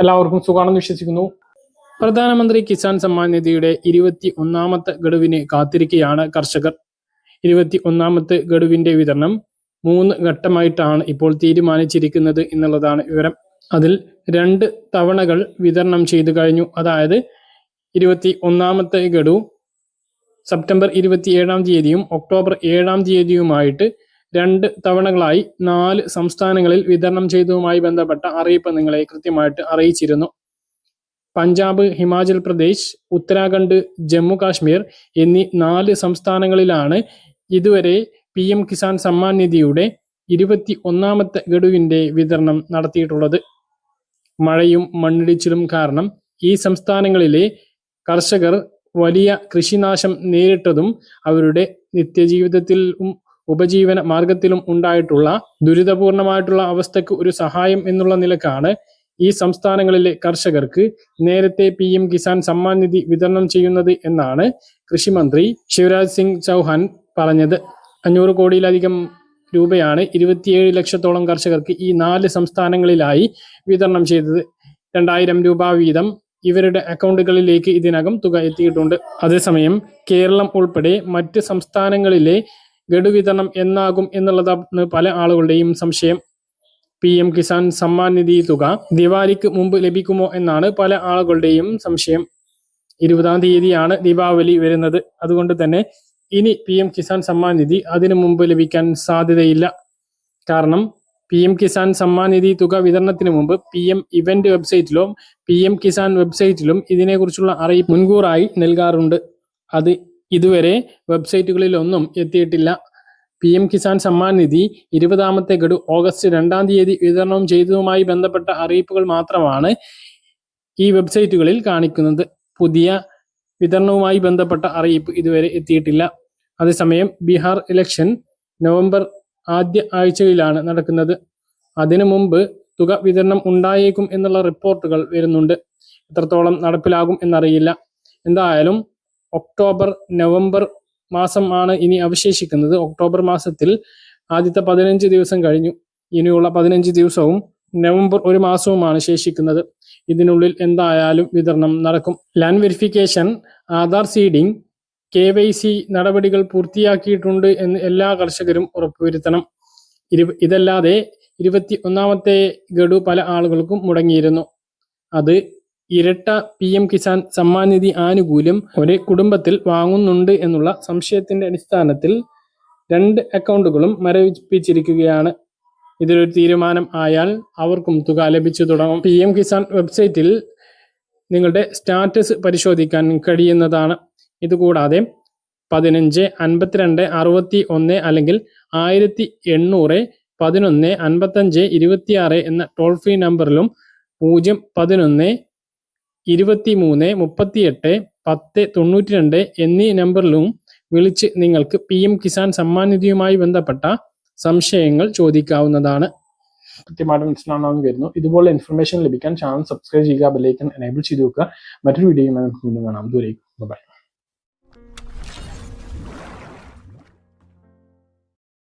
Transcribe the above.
എല്ലാവർക്കും സുഖമാണെന്ന് വിശ്വസിക്കുന്നു. പ്രധാനമന്ത്രി കിസാൻ സമ്മാൻ നിധിയുടെ ഇരുപത്തി ഒന്നാമത്തെ ഗഡുവിന് കാത്തിരിക്കുകയാണ് കർഷകർ. ഇരുപത്തി ഒന്നാമത്തെ ഗഡുവിന്റെ വിതരണം മൂന്ന് ഘട്ടമായിട്ടാണ് ഇപ്പോൾ തീരുമാനിച്ചിരിക്കുന്നത് എന്നുള്ളതാണ് വിവരം. അതിൽ രണ്ട് തവണകൾ വിതരണം ചെയ്തു കഴിഞ്ഞു. അതായത് ഇരുപത്തി ഒന്നാമത്തെ ഗഡു സെപ്റ്റംബർ ഇരുപത്തിയേഴാം തീയതിയും ഒക്ടോബർ ഏഴാം തീയതിയുമായിട്ട് രണ്ട് തവണകളായി നാല് സംസ്ഥാനങ്ങളിൽ വിതരണം ചെയ്തതുമായി ബന്ധപ്പെട്ട അറിയിപ്പ് നിങ്ങളെ കൃത്യമായിട്ട് അറിയിച്ചിരുന്നു. പഞ്ചാബ് ഹിമാചൽ പ്രദേശ് ഉത്തരാഖണ്ഡ് ജമ്മു കാശ്മീർ എന്നീ നാല് സംസ്ഥാനങ്ങളിലാണ് ഇതുവരെ പി എം കിസാൻ സമ്മാൻ നിധിയുടെ ഇരുപത്തി ഒന്നാമത്തെ ഗഡുവിന്റെ വിതരണം നടത്തിയിട്ടുള്ളത്. മഴയും മണ്ണിടിച്ചിലും കാരണം ഈ സംസ്ഥാനങ്ങളിലെ കർഷകർ വലിയ കൃഷിനാശം നേരിട്ടതും അവരുടെ നിത്യജീവിതത്തിലും ഉപജീവന മാർഗത്തിലും ഉണ്ടായിട്ടുള്ള ദുരിതപൂർണമായിട്ടുള്ള അവസ്ഥയ്ക്ക് ഒരു സഹായം എന്നുള്ള നിലക്കാണ് ഈ സംസ്ഥാനങ്ങളിലെ കർഷകർക്ക് നേരത്തെ പി എം കിസാൻ സമ്മാൻ നിധി വിതരണം ചെയ്യുന്നത് എന്നാണ് കൃഷിമന്ത്രി ശിവരാജ് സിംഗ് ചൗഹാൻ പറഞ്ഞത്. അഞ്ഞൂറ് കോടിയിലധികം രൂപയാണ് ഇരുപത്തിയേഴ് ലക്ഷത്തോളം കർഷകർക്ക് ഈ നാല് സംസ്ഥാനങ്ങളിലായി വിതരണം ചെയ്തത്. രണ്ടായിരം രൂപ വീതം ഇവരുടെ അക്കൗണ്ടുകളിലേക്ക് ഇതിനകം തുക എത്തിയിട്ടുണ്ട്. അതേസമയം കേരളം ഉൾപ്പെടെ മറ്റ് സംസ്ഥാനങ്ങളിലെ ഗഡു വിതരണം എന്നാകും എന്നുള്ളതാണ് പല ആളുകളുടെയും സംശയം. പി എം കിസാൻ സമ്മാൻ നിധി തുക ദിവാലിക്ക് മുമ്പ് ലഭിക്കുമോ എന്നാണ് പല ആളുകളുടെയും സംശയം. ഇരുപതാം തീയതിയാണ് ദീപാവലി വരുന്നത്. അതുകൊണ്ട് തന്നെ ഇനി പി എം കിസാൻ സമ്മാൻ നിധി അതിനു മുമ്പ് ലഭിക്കാൻ സാധ്യതയില്ല. കാരണം പി എം കിസാൻ സമ്മാൻ നിധി തുക വിതരണത്തിന് മുമ്പ് പി എം ഇവന്റ് വെബ്സൈറ്റിലും പി എം കിസാൻ വെബ്സൈറ്റിലും ഇതിനെക്കുറിച്ചുള്ള അറിയിപ്പ് മുൻകൂറായി നൽകാറുണ്ട്. അത് ഇതുവരെ വെബ്സൈറ്റുകളിലൊന്നും എത്തിയിട്ടില്ല. പി എം കിസാൻ സമ്മാൻ നിധി ഇരുപതാമത്തെ ഗഡു ഓഗസ്റ്റ് രണ്ടാം തീയതി വിതരണം ചെയ്തതുമായി ബന്ധപ്പെട്ട അറിയിപ്പുകൾ മാത്രമാണ് ഈ വെബ്സൈറ്റുകളിൽ കാണിക്കുന്നത്. പുതിയ വിതരണവുമായി ബന്ധപ്പെട്ട അറിയിപ്പ് ഇതുവരെ എത്തിയിട്ടില്ല. അതേസമയം ബീഹാർ ഇലക്ഷൻ നവംബർ ആദ്യ ആഴ്ചയിലാണ് നടക്കുന്നത്. അതിനു മുമ്പ് തുക വിതരണം ഉണ്ടായേക്കും എന്നുള്ള റിപ്പോർട്ടുകൾ വരുന്നുണ്ട്. എത്രത്തോളം നടപ്പിലാകും എന്നറിയില്ല. എന്തായാലും ഒക്ടോബർ നവംബർ മാസം ആണ് ഇനി അവശേഷിക്കുന്നത്. ഒക്ടോബർ മാസത്തിൽ ആദ്യത്തെ പതിനഞ്ച് ദിവസം കഴിഞ്ഞു. ഇനിയുള്ള പതിനഞ്ച് ദിവസവും നവംബർ ഒരു മാസവുമാണ് ശേഷിക്കുന്നത്. ഇതിനുള്ളിൽ എന്തായാലും വിതരണം നടക്കും. Land verification Aadhaar seeding K Y C നടപടികൾ പൂർത്തിയാക്കിയിട്ടുണ്ട് എന്ന് എല്ലാ കർഷകരും ഉറപ്പുവരുത്തണം. ഇതല്ലാതെ ഇരുപത്തി ഒന്നാമത്തെ ഗഡു പല ആളുകൾക്കും മുടങ്ങിയിരുന്നു. അത് ഇരട്ട പി എം കിസാൻ സമ്മാൻ നിധി ആനുകൂല്യം ഒരേ കുടുംബത്തിൽ വാങ്ങുന്നുണ്ട് എന്നുള്ള സംശയത്തിന്റെ അടിസ്ഥാനത്തിൽ രണ്ട് അക്കൗണ്ടുകളും മരവിപ്പിച്ചിരിക്കുകയാണ്. ഇതിലൊരു തീരുമാനം ആയാൽ അവർക്കും തുക ലഭിച്ചു തുടങ്ങും. പി എം കിസാൻ വെബ്സൈറ്റിൽ നിങ്ങളുടെ സ്റ്റാറ്റസ് പരിശോധിക്കാൻ കഴിയുന്നതാണ്. ഇതുകൂടാതെ പതിനഞ്ച് അൻപത്തിരണ്ട് അറുപത്തി ഒന്ന് അല്ലെങ്കിൽ ആയിരത്തി എണ്ണൂറ് പതിനൊന്ന് അൻപത്തഞ്ച് ഇരുപത്തിയാറ് എന്ന ടോൾ ഫ്രീ നമ്പറിലും പൂജ്യം പതിനൊന്ന് ഇരുപത്തി മൂന്ന് മുപ്പത്തിയെട്ട് പത്ത് തൊണ്ണൂറ്റി രണ്ട് എന്നീ നമ്പറിലും വിളിച്ച് നിങ്ങൾക്ക് പി എം കിസാൻ സമ്മാൻ നിധിയുമായി ബന്ധപ്പെട്ട സംശയങ്ങൾ ചോദിക്കാവുന്നതാണ്. കൃത്യമായിട്ട് മനസ്സിലാണെന്ന് വരുന്നു ഇതുപോലെ ഇൻഫർമേഷൻ ലഭിക്കാൻ ചാനൽ സബ്സ്ക്രൈബ് ചെയ്യുക ബെല്ലൈക്കൻ എനേബിൾ ചെയ്ത് വെക്കുക. മറ്റൊരു വീഡിയോയുമായി നമുക്ക് വീണ്ടും കാണാം. ദൂരേക്കും ബൈ